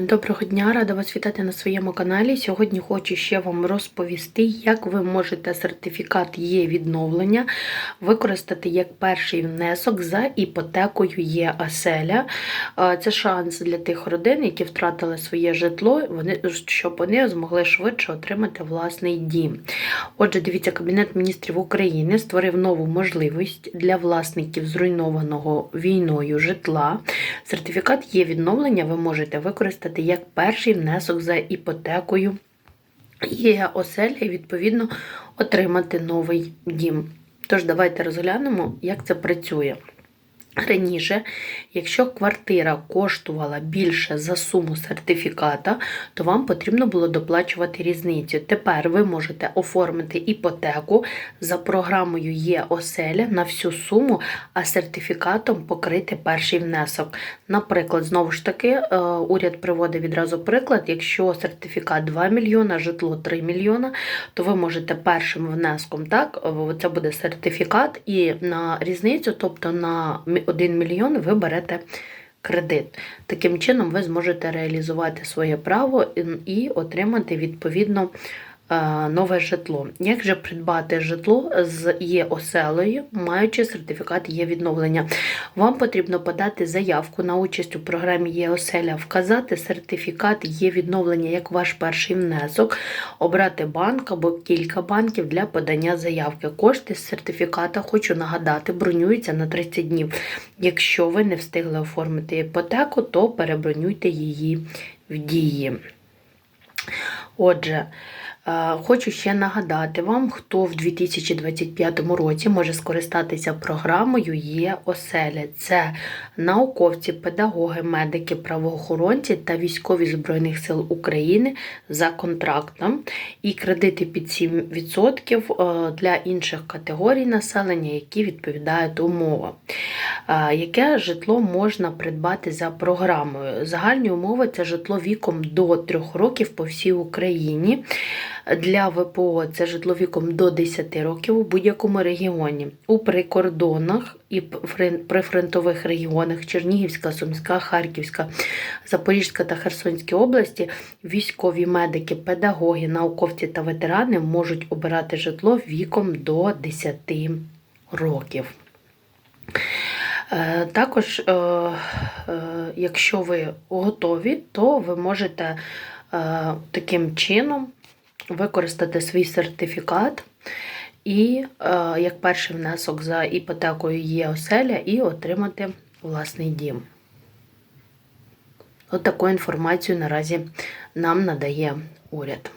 Доброго дня, рада вас вітати на своєму каналі. Сьогодні хочу ще вам розповісти, як ви можете сертифікат є відновлення використати як перший внесок за іпотекою є оселя. Е, Це шанс для тих родин, які втратили своє житло, щоб вони змогли швидше отримати власний дім. Отже, дивіться, Кабінет міністрів України створив нову можливість для власників зруйнованого війною житла. Сертифікат є відновлення, ви можете використати як перший внесок за іпотекою. Є оселя і, відповідно, отримати новий дім. Тож, давайте розглянемо, як це працює. Раніше, якщо квартира коштувала більше за суму сертифіката, то вам потрібно було доплачувати різницю. Тепер ви можете оформити іпотеку за програмою є оселя на всю суму, а сертифікатом покрити перший внесок. Наприклад, знову ж таки, е, уряд приводить відразу приклад: якщо сертифікат 2 мільйона, житло 3 мільйона, то ви можете першим внеском, так, це буде сертифікат, і на різницю, тобто на 1 мільйон, ви берете кредит. Таким чином, ви зможете реалізувати своє право і отримати відповідно нове житло. Як же придбати житло з є оселею, маючи сертифікат є відновлення? Вам потрібно подати заявку на участь у програмі є оселя, вказати сертифікат є відновлення як ваш перший внесок, обрати банк або кілька банків для подання заявки. Кошти з сертифіката, хочу нагадати, бронюються на 30 днів. Якщо ви не встигли оформити іпотеку, то перебронюйте її в дії. Отже, е, Хочу ще нагадати вам, хто в 2025 році може скористатися програмою Є оселя. Це науковці, педагоги, медики, правоохоронці та військові Збройних сил України за контрактом. І кредити під 7% е, для інших категорій населення, які відповідають умовам. Е, Яке житло можна придбати за програмою? Загальні умови це житло віком до 3 років по всій Україні. Для ВПО це житло до 10 років у будь-якому регіоні. У прикордонах і прифронтових регіонах Чернігівська, Сумська, Харківська, Запорізька та Херсонській області військові медики, педагоги, науковці та ветерани можуть обирати житло віком до 10 років. Е, Також, е, е, якщо ви готові, то ви можете таким чином використати свій сертифікат і е, як перший внесок за іпотекою є оселя і отримати власний дім. От таку інформацію наразі нам надає уряд.